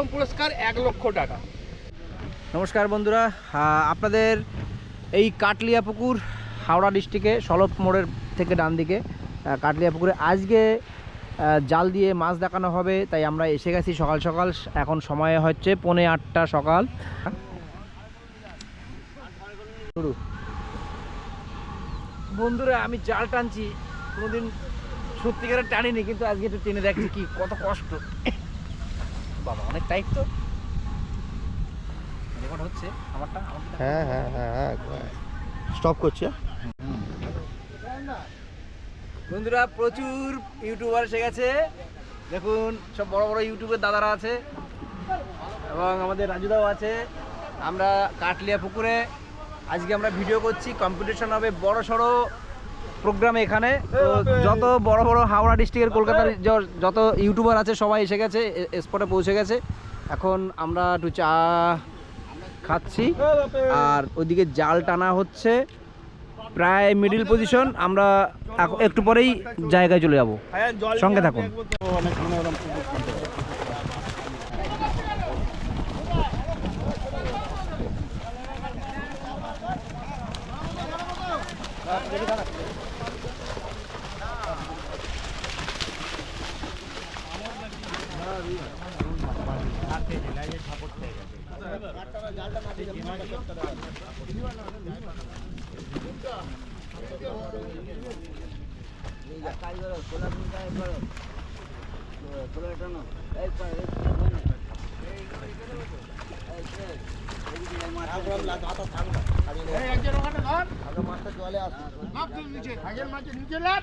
প্রথম পুরস্কার এক লক্ষ টাকা। নমস্কার বন্ধুরা আপনাদের এই কাটলিয়া পুকুর হাওড়া ডিস্ট্রিক্টে, সলভ মোড়ের থেকে ডান দিকে কাটলিয়া পুকুরে আজকে জাল দিয়ে মাছ দেখানো হবে, তাই আমরা এসে গেছি সকাল সকাল। এখন সময় হচ্ছে পৌনে আটটা সকাল। বন্ধুরা, আমি জাল টানছি, কোনোদিন সত্যিকারের টানিনি, কিন্তু আজকে একটু টেনে দেখছি কি, কত কষ্ট। বাবা অনেক টাইট তো। রেকর্ড হচ্ছে আমারটা হ্যাঁ হ্যাঁ হ্যাঁ হ্যাঁ স্টপ করছি। হ্যাঁ? বন্ধুরা প্রচুর ইউটিউবার এসে গেছে। দেখুন সব বড় বড় ইউটিউবের দাদারা আছে। এবং আমাদের রাজুদাও আছে। আমরা কাটলিয়া পুকুরে। আজকে আমরা ভিডিও করছি। কম্পিটিশন হবে বড় সড়ো। প্রোগ্রাম এখানে। তো যত বড় বড় হাওড়া ডিস্ট্রিক্টের কলকাতার যত ইউটিউবার আছে সবাই এসে গেছে স্পটে পৌঁছে গেছে। এখন আমরা একটু চা খাচ্ছি। আর ওইদিকে জাল টানা হচ্ছে। প্রায় মিডিল পজিশন আমরা একটু পরেই জায়গায় চলে যাব। সঙ্গে থাকুন। নিচে লাভ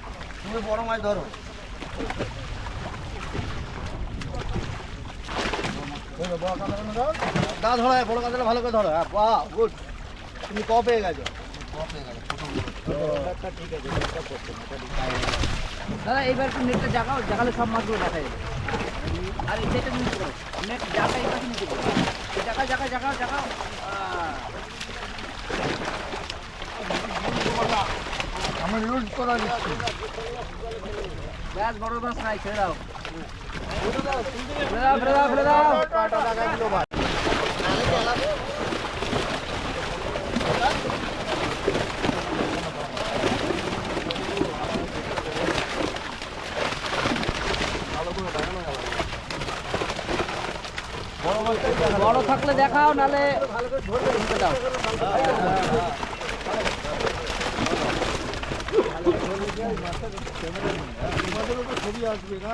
তুমি বড় মাছ ধরো। দা ধরো বড় কাতলা ভালো করে ধরো। হ্যাঁ বাহ গুড তুমি ক পেয়ে গেছো। দাদা, এইবার নেটটা জাগাও, জাগালে সব মাছগুলো দেখা যাবে। আর এই সেটা নিতে করো। নেট জাগা এই পাশে করো। আহ, আমি লুজ করে দিচ্ছি ব্যাস বড় মাছ নাই ছেড়ে দাও। ফেলে দাও ফেলে দাও ফেলে দাও। কাটা টাকা কিলো ভাই বড় থাকলে দেখাও নালে ভালো করে ধরবে ঢুকে দাও ছবি আসবে না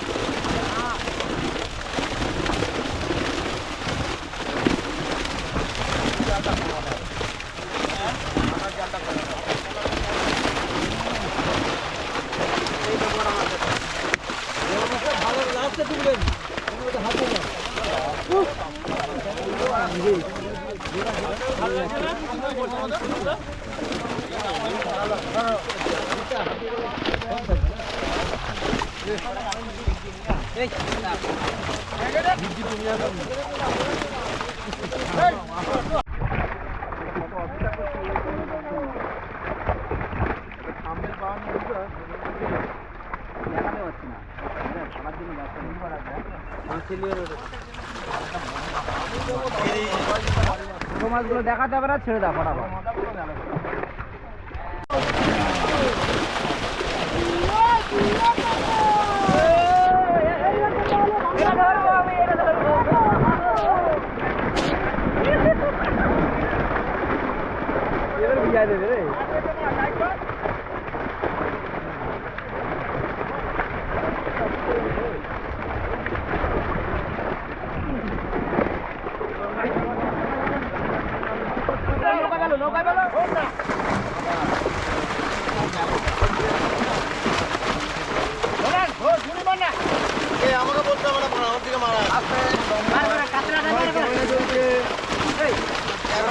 দেখাতে পারছি না খাবার জন্য ব্যস্ত নেই। মাছগুলো দেখাতে হবে না ছেড়ে দাও ফটাফট। দেবে নৌকা গেল নৌকা গেল এ আমাকে বলতে হবে না আমার দিকে মারা তুমি বড় মাছ এবার কাঁদে নাও বড় মাছটা সামনে তুমি কাঁদে নাও বড় মাছ খাইলে কাকা খাইলে ব্যাস এ,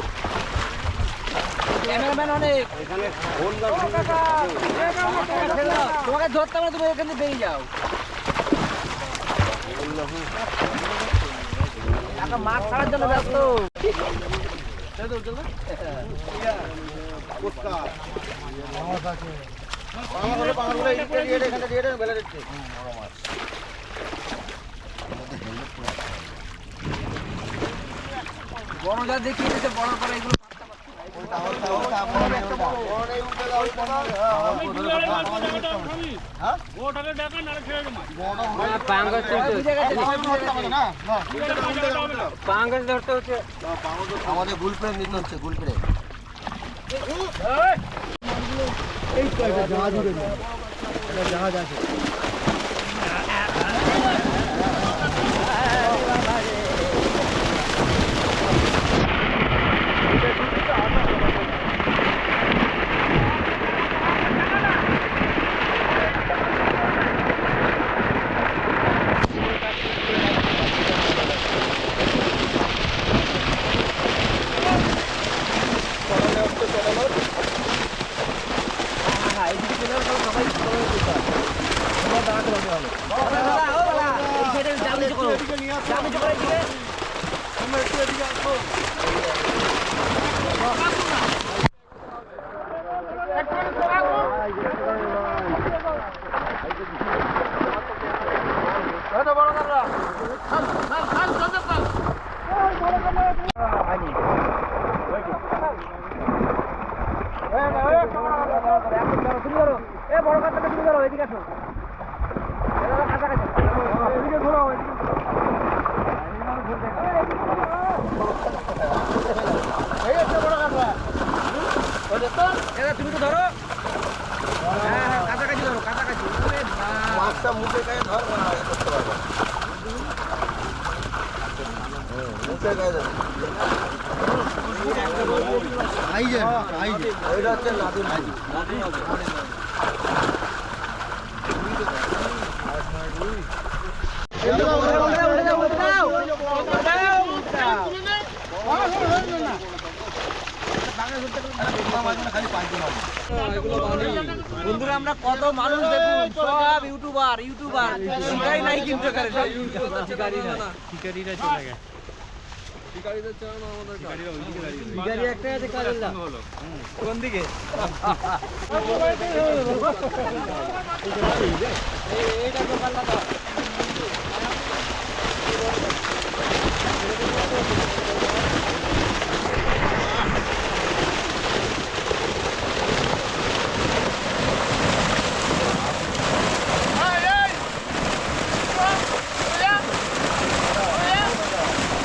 ক্যামেরাম্যান তুমি এখান থেকে যাও। মাছ জন্য দেখিয়ে দিতে বড় করে এগুলো আমাদের গুলপ্রেম নিতে হচ্ছে গুলপ্রেম এই জাহাজ জাহাজ আছে? মাছটা মুখে গায়ে ধর না ইয়ে করতে পারবে মুখে গায়ে ধর আইজে আইজে ওইটা হচ্ছে নাদুন হাজি বন্ধুরা আমরা কত মানুষ দেখুন সব ইউটিউবার ইউটিউবার। শিকারি নাই কিন্তু এখানে সব শিকারি না শিকারি একটা আছে কাজের না কোন দিকে? এইটা তো পাল্লা দাও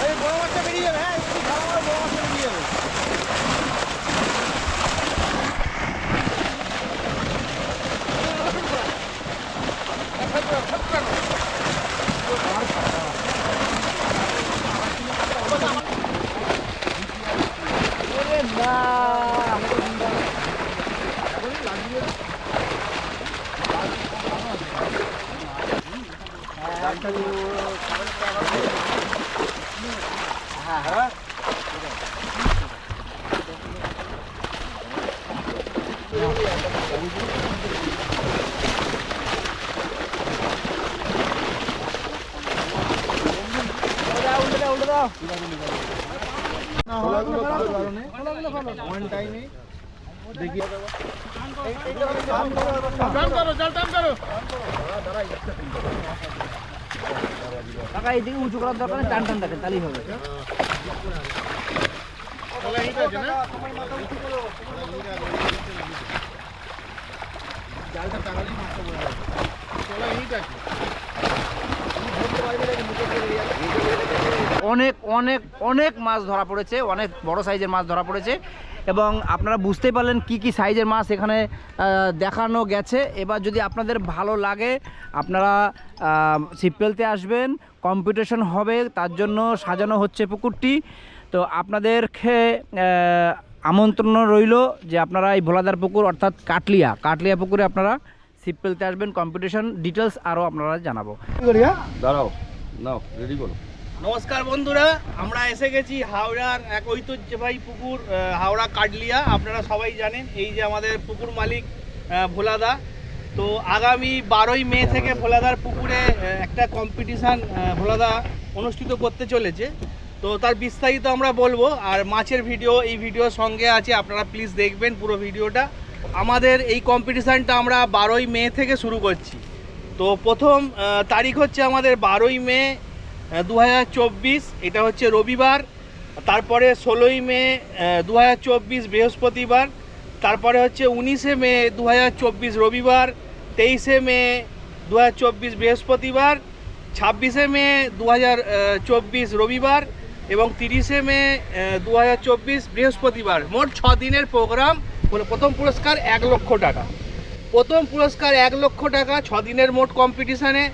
এই বড় মাছটা বেরিয়ে যাবে হ্যাঁ একটু ভালো করে বড় মাছটা বেরিয়ে যাবে ওরে না হ্যাঁ হ্যাঁ কাকা এইদিকে উঁচু করার দরকার টান টান দেখেন তাহলেই হবে জালটা টাঙালেই মাছটা পড়ে যাবে চলা হিট আছে অনেক অনেক অনেক মাছ ধরা পড়েছে অনেক বড় সাইজের মাছ ধরা পড়েছে এবং আপনারা বুঝতেই পারলেন কি কি সাইজের মাছ এখানে দেখানো গেছে। এবার যদি আপনাদের ভালো লাগে আপনারা সিপেলতে আসবেন কম্পিটিশন হবে তার জন্য সাজানো হচ্ছে পুকুরটি। তো আপনাদেরকে আহ, আমন্ত্রণ রইল যে আপনারা এই ভোলাদার পুকুর অর্থাৎ কাটলিয়া কাটলিয়া পুকুরে আপনারা সিপেলতে আসবেন কম্পিটিশন ডিটেলস আরও আপনারা জানাব। দাঁড়াও নাও রেডি করো। নমস্কার বন্ধুরা, আমরা এসে গেছি হাওড়ার এক ঐতিহ্যবাহী পুকুর হাওড়া কাডলিয়া। আপনারা সবাই জানেন, এই যে আমাদের পুকুর মালিক ভোলাদা। তো আগামী বারোই মে থেকে ভোলাদার পুকুরে একটা কম্পিটিশান ভোলাদা অনুষ্ঠিত করতে চলেছে। তো তার বিস্তারিত আমরা বলব, আর মাছের ভিডিও, এই ভিডিওর সঙ্গে আছে, আপনারা প্লিজ দেখবেন পুরো ভিডিওটা। আমাদের এই কম্পিটিশানটা আমরা বারোই মে থেকে শুরু করছি। তো প্রথম তারিখ হচ্ছে আমাদের বারোই মে দু হাজার চব্বিশ, এটা হচ্ছে রবিবার, তারপরে ষোলোই মে দু হাজার চব্বিশ বৃহস্পতিবার, তারপরে হচ্ছে উনিশে মে দু হাজার চব্বিশ রবিবার, তেইশে মে দু হাজার চব্বিশ বৃহস্পতিবার, ছাব্বিশে মে দু হাজার চব্বিশ রবিবার এবং তিরিশে মে দু হাজার চব্বিশ বৃহস্পতিবার। মোট ছ দিনের প্রোগ্রাম প্রথম পুরস্কার এক লক্ষ টাকা। প্রথম পুরস্কার এক লক্ষ টাকা, ছ দিনের মোট কম্পিটিশানে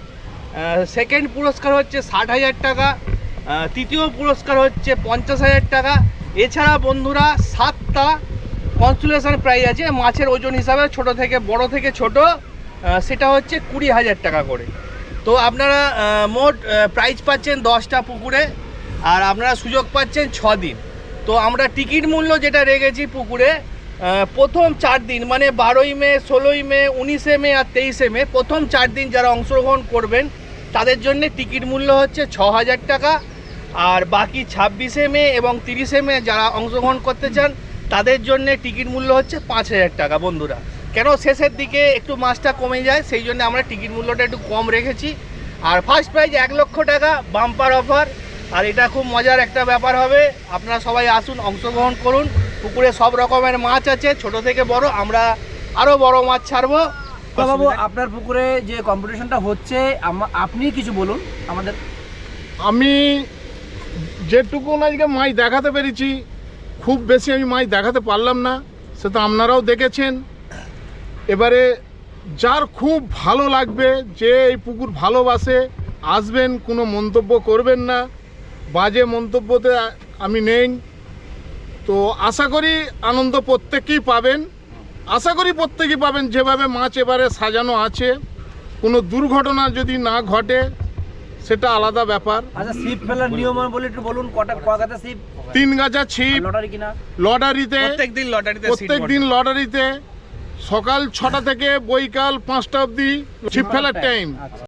সেকেন্ড পুরস্কার হচ্ছে ষাট হাজার টাকা তৃতীয় পুরস্কার হচ্ছে পঞ্চাশ হাজার টাকা। এছাড়া বন্ধুরা, সাতটা কনসুলেশন প্রাইজ আছে, মাছের ওজন হিসাবে ছোট থেকে বড় থেকে ছোট সেটা হচ্ছে কুড়ি হাজার টাকা করে। তো আপনারা মোট প্রাইজ পাচ্ছেন দশটা পুকুরে, আর আপনারা সুযোগ পাচ্ছেন ছ দিন। তো আমরা টিকিট মূল্য যেটা রেখেছি পুকুরে প্রথম চার দিন মানে বারোই মে, ষোলোই মে, উনিশে মে আর তেইশে মে, প্রথম চার দিন যারা অংশগ্রহণ করবেন তাদের জন্য টিকিট মূল্য হচ্ছে ছ হাজার টাকা। আর বাকি ছাব্বিশে মে এবং তিরিশে মে যারা অংশগ্রহণ করতে চান, তাদের জন্য টিকিট মূল্য হচ্ছে পাঁচ হাজার টাকা বন্ধুরা। কেন শেষের দিকে একটু মাছটা কমে যায়, সেই জন্য আমরা টিকিট মূল্যটা একটু কম রেখেছি। আর ফার্স্ট প্রাইজ এক লক্ষ টাকা বাম্পার অফার আর এটা খুব মজার একটা ব্যাপার হবে। আপনারা সবাই আসুন, অংশগ্রহণ করুন। পুকুরে সব রকমের মাছ আছে, ছোট থেকে বড়। আমরা আরও বড় মাছ ছাড়বো। বাবু আপনার পুকুরে যে কম্পিটিশনটা হচ্ছে আমা- আপনি কিছু বলুন আমাদের। আমি যেটুকু আজকে মাছ দেখাতে পেরেছি খুব বেশি আমি মাছ দেখাতে পারলাম না সে তো আপনারাও দেখেছেন। এবারে যার খুব ভালো লাগবে যে এই পুকুর ভালোবাসে আসবেন কোনো মন্তব্য করবেন না বাজে মন্তব্যতে আমি নেই। তো আশা করি আনন্দ প্রত্যেকেই পাবেন। আশা করি প্রত্যেকেই পাবেন যেভাবে মাছ এবারে সাজানো আছে কোনো দুর্ঘটনা যদি না ঘটে সেটা আলাদা ব্যাপার। আচ্ছা সিপ ফেলার নিয়ম বলে একটু বলুন কটা কগাতে সিপ তিন গাছা ছিপ লটারি কিনা? লটারিতে প্রত্যেক দিন লটারিতে seat প্রত্যেক পড়ে। দিন লটারিতে সকাল ছটা থেকে বৈকাল পাঁচটা অবধি ছিপ ফেলার টাইম আচ্ছা।